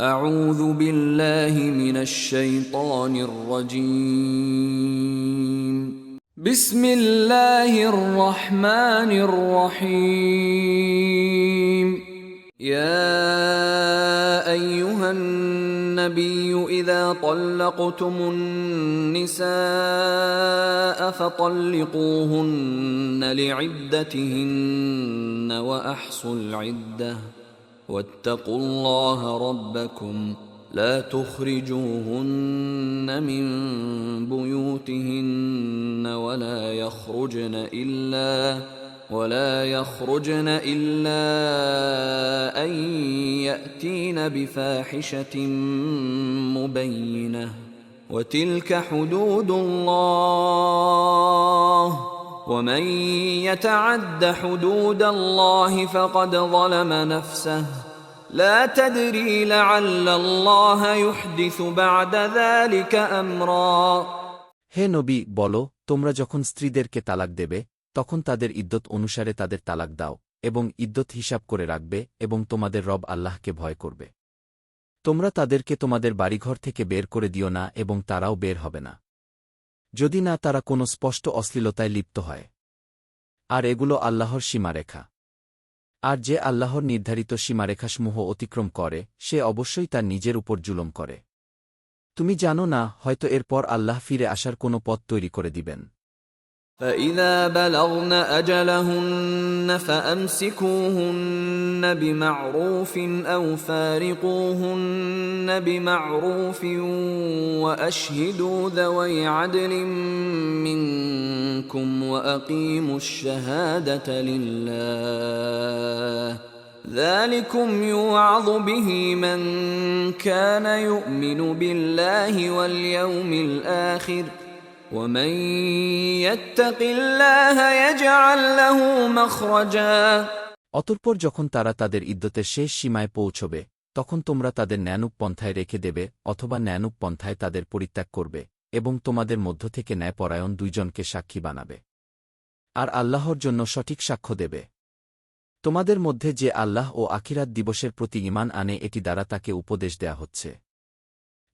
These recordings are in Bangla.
أعوذ بالله من الشيطان الرجيم. بسم الله الرحمن الرحيم. يا أيها النبي إذا طلقتم النساء فطلقوهن لعدتهن وأحصوا العدة. واتقوا الله ربكم لا تخرجوهن من بيوتهن ولا يخرجن إلا ولا يخرجن إلا أن يأتين بفاحشة مبينة. وتلك حدود الله. ومن يتعد حدود الله فقد ظلم نفسه لا تدري لعل الله يحدث بعد ذلك امرا হে নবী বলো তোমরা যখন স্ত্রীদেরকে তালাক দেবে তখন তাদের ইদ্যত অনুসারে তাদের তালাক দাও এবং ইদ্যত হিসাব করে রাখবে এবং তোমাদের রব আল্লাহকে ভয় করবে তোমরা তাদেরকে তোমাদের বাড়িঘর থেকে বের করে দিও না এবং তারাও বের হবে না যদি না তারা কোনো স্পষ্ট অশ্লীলতায় লিপ্ত হয়। আর এগুলো আল্লাহর সীমারেখা। আর যে আল্লাহর নির্ধারিত সীমারেখাসমূহ অতিক্রম করে, সে অবশ্যই তার নিজের উপর জুলম করে। তুমি জানো না, হয়তো এরপর আল্লাহ ফিরে আসার কোনো পথ তৈরি করে দিবেন। فإذا بلغن أجلهن فأمسكوهن بمعروف أو فارقوهن بمعروف وأشهدوا ذوي عدل منكم وأقيموا الشهادة لله ذلكم يوعظ به من كان يؤمن بالله واليوم الآخر ومن يتق الله يجعل له مخرجا অতঃপর যখন তারা তাদের ইদ্যতের শেষ সীমায় পৌঁছবে তখন তোমরা তাদের ন্যানুক পন্থায় রেখে দেবে অথবা ন্যানুক পন্থায় তাদের পরিত্যাগ করবে এবং তোমাদের মধ্য থেকে ন্যায়পরায়ণ দুইজনকে সাক্ষী বানাবে আর আল্লাহর জন্য সঠিক সাক্ষ্য দেবে তোমাদের মধ্যে যে আল্লাহ ও আখিরাত দিবসের প্রতি ইমান আনে এটি দ্বারা তাকে উপদেশ দেয়া হচ্ছে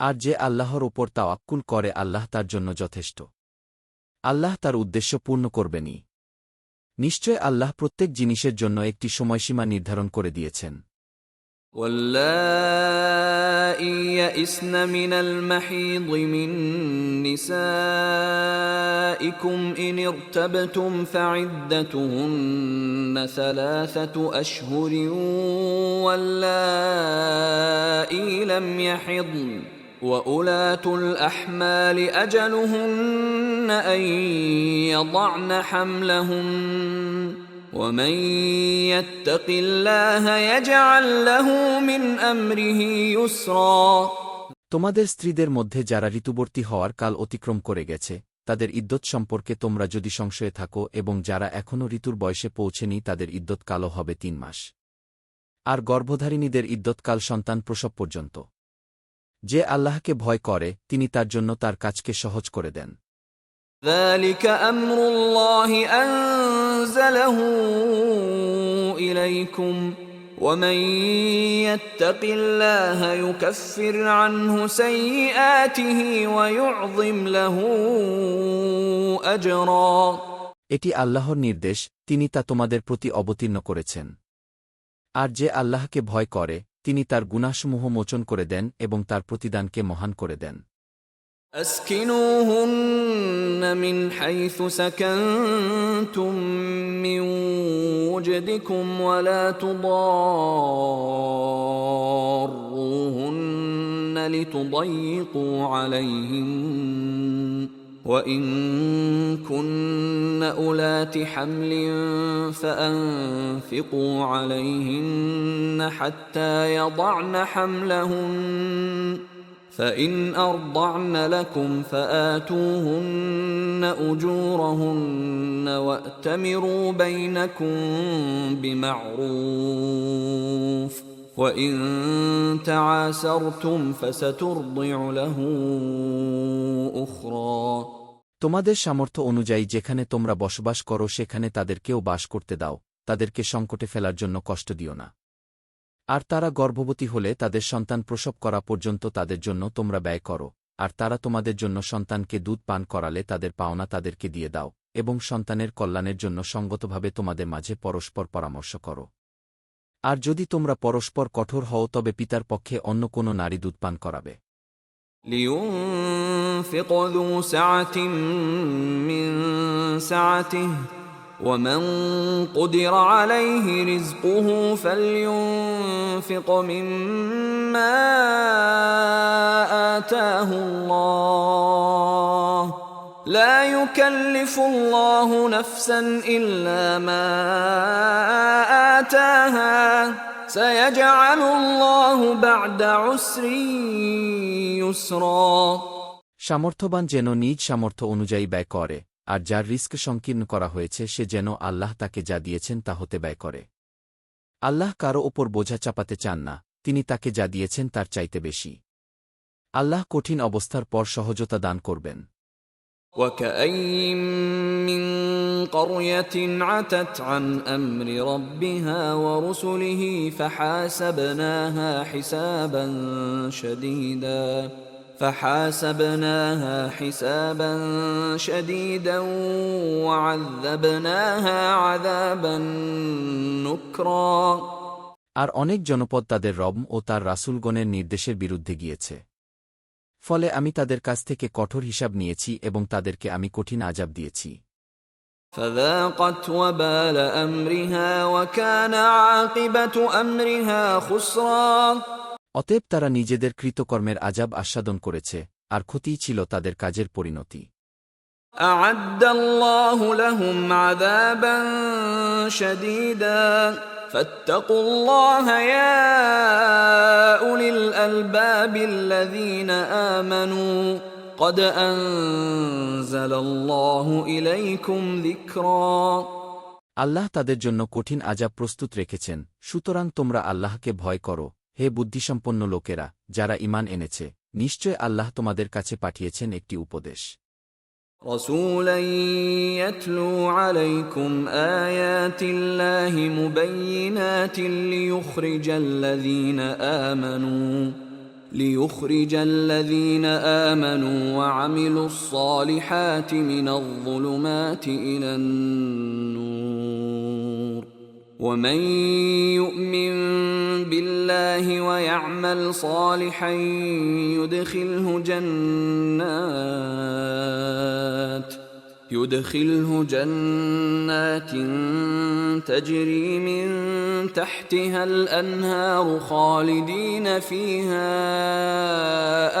আর যে আল্লাহর ওপর তাওয়াক্কুল করে আল্লাহ তার জন্য যথেষ্ট আল্লাহ তার উদ্দেশ্য পূর্ণ করবেনই নিশ্চয় আল্লাহ প্রত্যেক জিনিসের জন্য একটি সময়সীমা নির্ধারণ করে দিয়েছেন واللائي يئسن من المحيض من نسائكم إن ارتبتم فعدتهن ثلاثة أشهر واللائي لم يحضن وأولاة الأحمال أجلهن أن يضعن حملهن ومن يتق الله يجعل له من امره يسرا তোমাদের স্ত্রীদের মধ্যে যারা ঋতুবর্তী হওয়ার কাল অতিক্রম করে গেছে তাদের ইদ্যত সম্পর্কে তোমরা যদি সংশয়ে থাকো এবং যারা এখনও ঋতুর বয়সে পৌঁছেনি তাদের ইদ্যৎকালও হবে তিন মাস আর গর্ভধারিণীদের ইদ্যৎকাল সন্তান প্রসব পর্যন্ত যে আল্লাহকে ভয় করে তিনি তার জন্য তার কাজকে সহজ করে দেন ذلك امر الله انزله اليكم ومن يتق الله يكفر عنه سيئاته ويعظم له اجرا এটি আল্লাহর নির্দেশ তিনি তা তোমাদের প্রতি অবতীর্ণ করেছেন আর যে আল্লাহকে ভয় করে তিনি তার গুণাসমূহ মোচন করে দেন এবং তার প্রতিদানকে মহান করে দেন أسكنوهن من حيث سكنتم من وجدكم ولا تضاروهن لتضيقوا عليهن وإن كن أولات حمل فأنفقوا عليهن حتى يضعن حملهن فإن أرضعن لكم فآتوهن أجورهن وأتمروا بينكم بمعروف. وإن تعاسرتم فسترضع له أخرى তোমাদের সামর্থ্য অনুযায়ী যেখানে তোমরা বসবাস করো সেখানে তাদেরকেও বাস করতে দাও তাদেরকে সংকটে ফেলার জন্য কষ্ট দিও না আর তারা গর্ভবতী হলে তাদের সন্তান প্রসব করা পর্যন্ত তাদের জন্য তোমরা ব্যয় করো আর তারা তোমাদের জন্য সন্তানকে দুধ পান করালে তাদের পাওনা তাদেরকে দিয়ে দাও এবং সন্তানের কল্যাণের জন্য সঙ্গতভাবে তোমাদের মাঝে পরস্পর পরামর্শ করো আর যদি তোমরা পরস্পর কঠোর হও তবে পিতার পক্ষে অন্য কোনো নারী দুধ পান করাবে لينفق ذو سعة من سعته ومن قدر عليه رزقه فلينفق مما آتاه الله لا يكلف الله نفسا إلا ما آتاها سيجعل الله بعد عسر يسرا সামর্থ্যবান যেন নিজ সামর্থ্য অনুযায়ী ব্যয় করে আর যার রিস্ক সংকীর্ণ করা হয়েছে সে যেন আল্লাহ তাকে যা দিয়েছেন তা হতে ব্যয় করে আল্লাহ কারো ওপর বোঝা চাপাতে চান না তিনি তাকে যা দিয়েছেন তার চাইতে বেশি আল্লাহ কঠিন অবস্থার পর সহজতা দান করবেন وكأين من قرية عتت عن أمر ربها ورسله فحاسبناها حسابا شديدا فحاسبناها حسابا شديدا وعذبناها عذابا نكرا আর অনেক জনপদ তাদের রব ও তার রাসূলগণের নির্দেশের বিরুদ্ধে গিয়েছে ফলে আমি তাদের কাছ থেকে কঠোর হিসাব নিয়েছি এবং তাদেরকে আমি কঠিন আজাব দিয়েছি فذاقت وبال أمرها وكان عاقبة أمرها خسرا অতএব তারা নিজেদের কৃতকর্মের আজাব আস্বাদন করেছে আর ক্ষতিই ছিল তাদের কাজের পরিণতি أعد الله لهم عذابا شديدا فاتقوا الله يا أولي الألباب الذين آمنوا قد أنزل الله إليكم ذكرا আল্লাহ তাদের জন্য কঠিন আজাব প্রস্তুত রেখেছেন সুতরাং তোমরা আল্লাহকে ভয় করো হে বুদ্ধিসম্পন্ন লোকেরা যারা ইমান এনেছে নিশ্চয় আল্লাহ তোমাদের কাছে পাঠিয়েছেন একটি উপদেশ رسولا يتلو عليكم آيات الله مبينات ليخرج الذين آمنوا ليخرج الذين آمنوا وعملوا الصالحات من الظلمات إلى النور. ومن يؤمن بالله ويعمل صالحا يدخله جنات يدخله جنات تجري من تحتها الأنهار خالدين فيها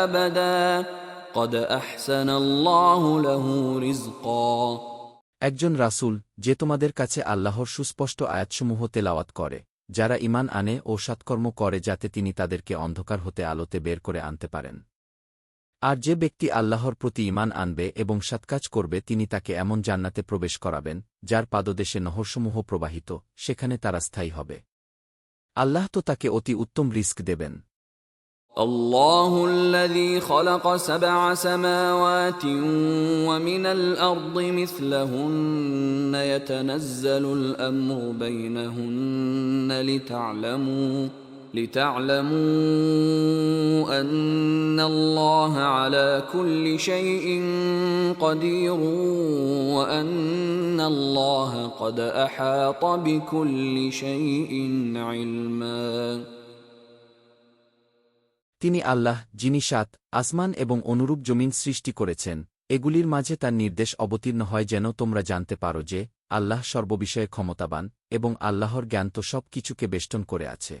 أبدا قد أحسن الله له رزقا একজন রাসূল যে তোমাদের কাছে আল্লাহর সুস্পষ্ট আয়াতসমূহ তেলাওয়াত করে যারা ইমান আনে ও সৎকর্ম করে যাতে তিনি তাদেরকে অন্ধকার হতে আলোতে বের করে আনতে পারেন আর যে ব্যক্তি আল্লাহর প্রতি ইমান আনবে এবং সৎকাজ করবে তিনি তাকে এমন জান্নাতে প্রবেশ করাবেন যার পাদদেশে নহরসমূহ প্রবাহিত সেখানে তারা স্থায়ী হবে আল্লাহ তো তাকে অতি উত্তম রিস্ক দেবেন الله الذي خلق سبع سماوات ومن الأرض مثلهن يتنزل الأمر بينهن لتعلموا لتعلموا أن الله على كل شيء قدير وأن الله قد أحاط بكل شيء علما তিনি আল্লাহ যিনি সাত আসমান এবং অনুরূপ জমিন সৃষ্টি করেছেন এগুলির মাঝে তার নির্দেশ অবতীর্ণ হয় যেন তোমরা জানতে পারো যে আল্লাহ সর্ববিষয়ে ক্ষমতাবান এবং আল্লাহর জ্ঞান তো সব কিছুকে বেষ্টন করে আছে